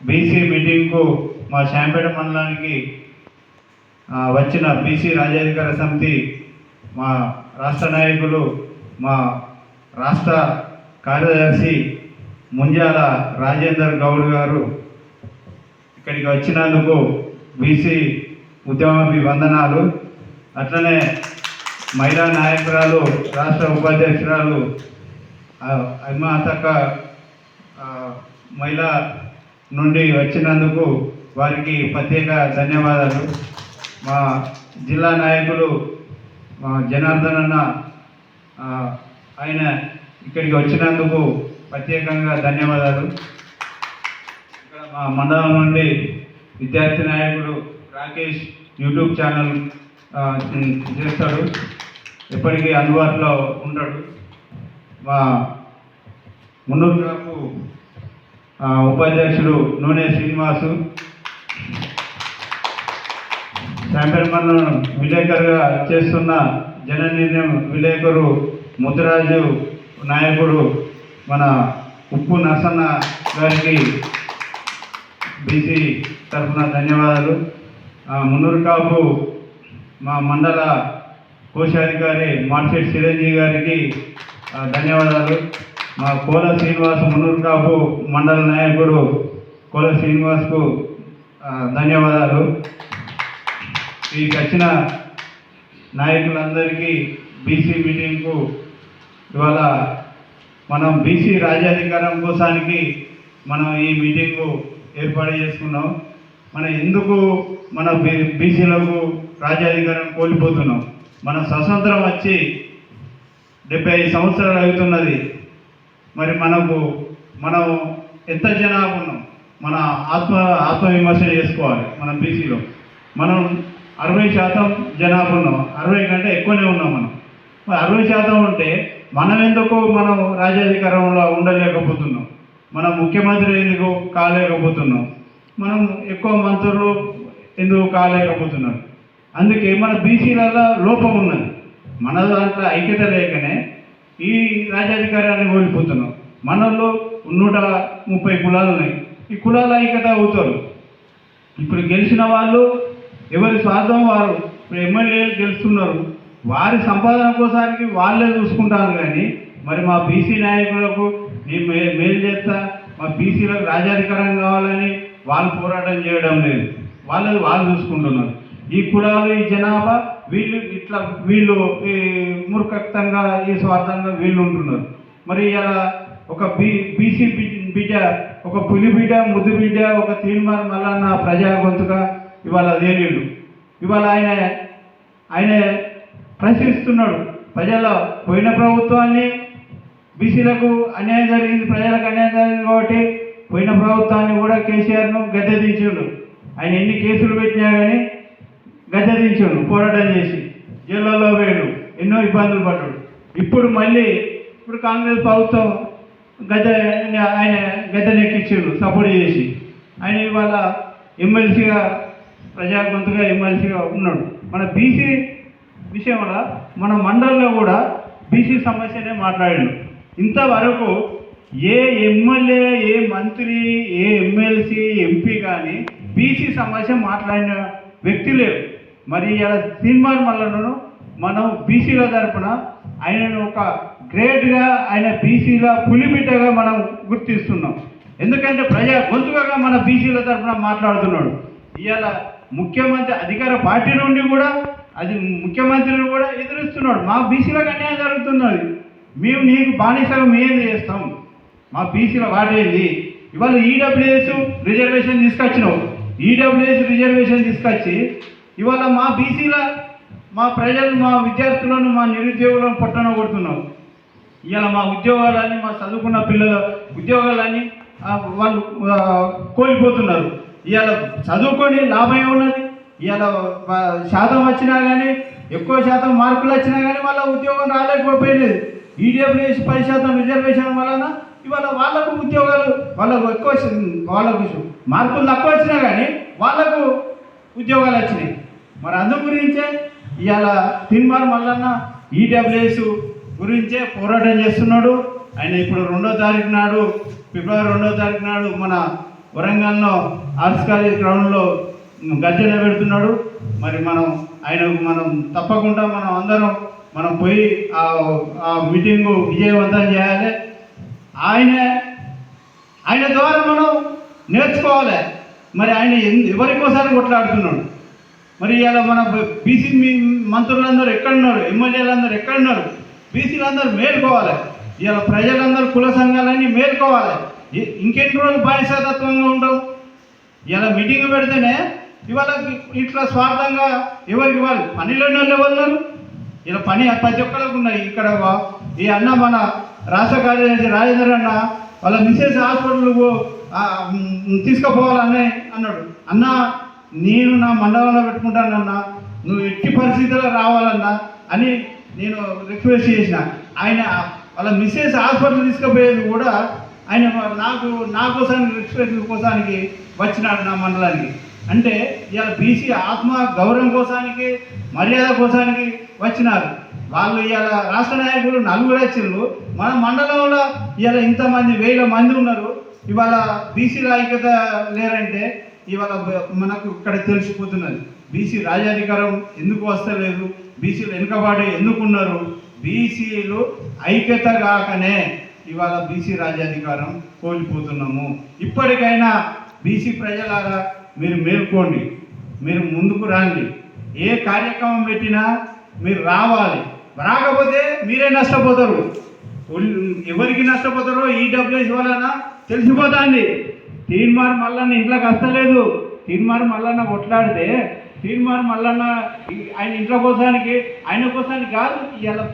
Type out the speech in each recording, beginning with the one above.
BC మీటింగ్కు మా శాంపేట మండలానికి వచ్చిన బీసీ రాజ్యాధికార సమితి మా రాష్ట్ర నాయకులు మా రాష్ట్ర కార్యదర్శి ముంజాల రాజేందర్ గౌడ్ గారు ఇక్కడికి వచ్చినందుకు బీసీ ఉద్యమాభివందనాలు. అట్లనే మహిళా నాయకురాలు రాష్ట్ర ఉపాధ్యక్షురాలు అమ్మాతక్క మహిళా నుండి వచ్చినందుకు వారికి ప్రత్యేక ధన్యవాదాలు. మా జిల్లా నాయకులు మా జనార్దన్ అన్న ఆయన ఇక్కడికి వచ్చినందుకు ప్రత్యేకంగా ధన్యవాదాలు. ఇక్కడ మా మండలం నుండి విద్యార్థి నాయకుడు రాకేష్ యూట్యూబ్ ఛానల్ చేస్తాడు. ఎప్పటికీ అందుబాటులో ఉంటాడు మా మున్నూరు ఉపాధ్యక్షుడు నూనె శ్రీనివాసు శాంపల్ విలేకరుగా చేస్తున్న జన నిర్ణయం విలేకరు ముద్రాజు నాయకుడు మన ఉప్పు నరసన్న గారికి బీసీ తరఫున ధన్యవాదాలు. ఆ, మున్నూరు కాపు మా మండల కోశాధికారి మార్చెట్ చిరంజీవి గారికి ధన్యవాదాలు. మా కోల శ్రీనివాస్ మున్నూరు మండల నాయకుడు కోల శ్రీనివాస్కు ధన్యవాదాలు. ఈ వచ్చిన నాయకులందరికీ బీసీ మీటింగ్కు ఇవాళ మనం బీసీ రాజ్యాధికారం కోసానికి మనం ఈ మీటింగు ఏర్పాటు చేసుకున్నాం. మన ఎందుకు మన బీ బీసీలకు రాజ్యాధికారం కోల్పోతున్నాం? మన స్వతంత్రం వచ్చి డెబ్బై ఐదు సంవత్సరాలు అవుతున్నది. మరి మనకు మనం ఎంత జనాభా ఉన్నాం? మన ఆత్మ ఆత్మవిమర్శ చేసుకోవాలి మన బీసీలో. మనం అరవై శాతం జనాభా ఉన్నాం. అరవై కంటే ఎక్కువనే ఉన్నాం మనం. మరి అరవై శాతం ఉంటే మనం ఎందుకు మనం రాజ్యాధికారంలో ఉండలేకపోతున్నాం? మనం ముఖ్యమంత్రి ఎందుకు కాలేకపోతున్నాం? మనం ఎక్కువ మంత్రులు ఎందుకు కాలేకపోతున్నారు? అందుకే మన బీసీలలో లోపం ఉన్నది. మన దాంట్లో ఐక్యత లేకనే ఈ రాజ్యాధికారాన్ని కోల్పోతున్నాం. మనలో నూట ముప్పై కులాలు ఉన్నాయి. ఈ కులాల ఐక్యత అవుతారు. ఇప్పుడు గెలిచిన వాళ్ళు ఎవరి స్వార్థం వారు? ఇప్పుడు ఎమ్మెల్యేలు గెలుస్తున్నారు. వారి సంపాదన కోసానికి వాళ్ళే చూసుకుంటారు కానీ మరి మా బీసీ నాయకులకు నేను మే మేలు చేస్తా మా బీసీలకు రాజ్యాధికారం కావాలని వాళ్ళు పోరాటం చేయడం లేదు. వాళ్ళది వాళ్ళు చూసుకుంటున్నారు. ఈ కులాలు ఈ జనాభా వీళ్ళు ఇట్లా వీళ్ళు ఈ మూర్ఖత్వంగా ఈ స్వార్థంగా వీళ్ళు ఉంటున్నారు. మరి ఇలా ఒక బీ బీసీ బిడ్డ ఒక పులి బిడ్డ ముద్దు బిడ్డ ఒక తీర్మానం మల్లన్న ప్రజా గొంతుగా ఇవాళ లేనిడు ఇవాళ ఆయన ఆయన ప్రశ్నిస్తున్నాడు. ప్రజల పోయిన ప్రభుత్వాన్ని బీసీలకు అన్యాయం జరిగింది ప్రజలకు అన్యాయం జరిగింది కాబట్టి పోయిన ప్రభుత్వాన్ని కూడా కేసీఆర్ను గద్దెదించిండు ఆయన ఎన్ని కేసులు పెట్టినా కానీ గద్దెదించిండు పోరాటం చేసి. జైళ్ళలో వేడు ఎన్నో ఇబ్బందులు పడ్డాడు. ఇప్పుడు మళ్ళీ ఇప్పుడు కాంగ్రెస్ ప్రభుత్వం గద్దె ఆయన గద్దెనెక్కించిండు సపోర్ట్ చేసి. ఆయన ఇవాళ ఎమ్మెల్సీగా ప్రజాగొంతుగా ఎమ్మెల్సీగా ఉన్నాడు. మన బీసీ విషయంలో మన మండలంలో కూడా బీసీ సమస్యనే మాట్లాడాడు. ఇంతవరకు ఏ ఎమ్మెల్యే ఏ మంత్రి ఏ ఎమ్మెల్సీ ఎంపీ కానీ బీసీ సమస్య మాట్లాడిన వ్యక్తి లేరు. మరి ఇలా తీర్మాన్ మళ్ళను మనం బీసీల తరపున ఆయనను ఒక గ్రేట్గా ఆయన బీసీల పులిబిడ్డగా మనం గుర్తిస్తున్నాం. ఎందుకంటే ప్రజా గొంతుకగా మన బీసీల తరఫున మాట్లాడుతున్నాడు. ఇవాళ ముఖ్యమంత్రి అధికార పార్టీ నుండి కూడా అది ముఖ్యమంత్రిని కూడా ఎదురిస్తున్నాడు. మా బీసీలకు అన్యాయం జరుగుతున్నది మేము నీకు బానిసగా మేం చేస్తాం? మా బీసీల వాడేది ఇవాళ ఈడబ్ల్యూఎస్ రిజర్వేషన్ తీసుకొచ్చినావు. ఈడబ్ల్యూఎస్ రిజర్వేషన్ తీసుకొచ్చి ఇవాళ మా బీసీల మా ప్రజలు మా విద్యార్థులను మా నిరుద్యోగులను పట్టణ కొడుతున్నావు ఇవాళ మా ఉద్యోగాలన్నీ మా చదువుకున్న పిల్లల ఉద్యోగాలన్నీ వాళ్ళు కోల్పోతున్నారు. ఇవాళ చదువుకొని లాభం ఉన్నది. ఇవాళ శాతం వచ్చినా కానీ ఎక్కువ శాతం మార్కులు వచ్చినా కానీ వాళ్ళ ఉద్యోగం రాలేకపోయింది. ఈడబ్ల్యూఎస్ పది శాతం రిజర్వేషన్ వలన ఇవాళ వాళ్ళకు ఉద్యోగాలు వాళ్ళకు ఎక్కువ వాళ్ళకు మార్కులు తక్కువ వచ్చినా కానీ వాళ్ళకు ఉద్యోగాలు వచ్చినాయి. మరి అందు గురించే? ఇవాళ తిన్మార్ మల్లన్న ఈడబ్ల్యూఎస్ గురించే పోరాటం చేస్తున్నాడు. ఆయన ఇప్పుడు రెండో తారీఖు నాడు ఫిబ్రవరి రెండో తారీఖు నాడు మన వరంగల్లో ఆర్ట్స్ కాలేజ్ గ్రౌండ్లో గర్జన పెడుతున్నాడు. మరి మనం ఆయనకు మనం తప్పకుండా మనం అందరం మనం పోయి ఆ మీటింగ్ మీటింగు విజయవంతం చేయాలి. ఆయన ఆయన ద్వారా మనం నేర్చుకోవాలి. మరి ఆయన ఎవరికోసారి ఎవరి కోసం కొట్లాడుతున్నాడు? మరి ఇలా మన బీసీ మంత్రులందరూ ఎక్కడున్నారు? ఎమ్మెల్యేలందరూ ఎక్కడున్నారు? బీసీలందరూ మేల్కోవాలి. ఇలా ప్రజలందరూ కుల సంఘాలన్నీ మేల్కోవాలి. ఇంకెన్ని రోజులు బానిసతత్వంగా ఉండవు? ఇలా మీటింగ్ పెడితేనే ఇవాళ ఇట్లా స్వార్థంగా ఎవరికి వాళ్ళు పనిలోని వాళ్ళు ఎవరు ఇలా పని ప్రతి ఒక్కరికి ఉన్నాయి. ఇక్కడ ఈ అన్న మన రాష్ట్ర కార్యదర్శి రాజేంద్ర అన్న వాళ్ళ మిసెస్ హాస్పిటల్ తీసుకుపోవాలని అన్నాడు. అన్న నేను నా మండలంలో పెట్టుకుంటానన్నా నువ్వు ఎట్టి పరిస్థితుల్లో రావాలన్నా అని నేను రిక్వెస్ట్ చేసిన. ఆయన వాళ్ళ మిస్సెస్ హాస్పిటల్ తీసుకుపోయేది కూడా ఆయన నాకు నా కోసానికి రిక్వెస్ట్ కోసానికి వచ్చినాడు నా మండలానికి. అంటే ఇలా బీసీ ఆత్మ గౌరవం కోసానికి మర్యాద కోసానికి వచ్చినారు. వాళ్ళు ఇవాళ రాష్ట్ర నాయకులు నలుగురు వచ్చిండ్రు మన మండలంలో ఇవాళ ఇంతమంది వేల మంది ఉన్నారు. ఇవాళ బీసీల ఐక్యత లేరంటే ఇవాళ మనకు ఇక్కడ తెలిసిపోతున్నది. బీసీ రాజాధికారం ఎందుకు వస్తలేదు? బీసీలు వెనుకబాటు ఎందుకున్నారు? బీసీలు ఐక్యత కాకనే ఇవాళ బీసీ రాజ్యాధికారం కోల్పోతున్నాము. ఇప్పటికైనా బీసీ ప్రజలారా మీరు మేల్కోండి. మీరు ముందుకు రండి. ఏ కార్యక్రమం పెట్టినా మీరు రావాలి. రాకపోతే మీరే నష్టపోతారు. ఎవరికి నష్టపోతారో ఈ డబ్ల్యూఎస్ వలన తెలిసిపోతుంది. తీన్మార్ మల్లన్న ఇంట్లోకి వస్తలేదు. తీన్మార్ మల్లన్న కొట్లాడితే తీన్మార్ మల్లన్న ఆయన ఇంట్లో కోసానికి ఆయన కోసానికి కాదు ఇలా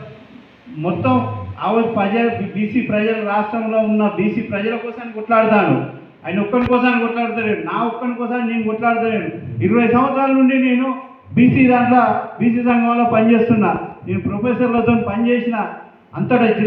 మొత్తం ఆవు ప్రజల బీసీ ప్రజల రాష్ట్రంలో ఉన్న బీసీ ప్రజల కోసానికి కొట్లాడతాను. ఆయన ఒక్కని కోసానికి కొట్లాడతలేడు. నా ఒక్కని కోసానికి నేను కొట్లాడతలేను. ఇరవై సంవత్సరాల నుండి నేను బీసీ దాంట్లో బీసీ సంఘంలో పనిచేస్తున్నా. నేను ప్రొఫెసర్లతో పనిచేసిన అంతటా జిల్లా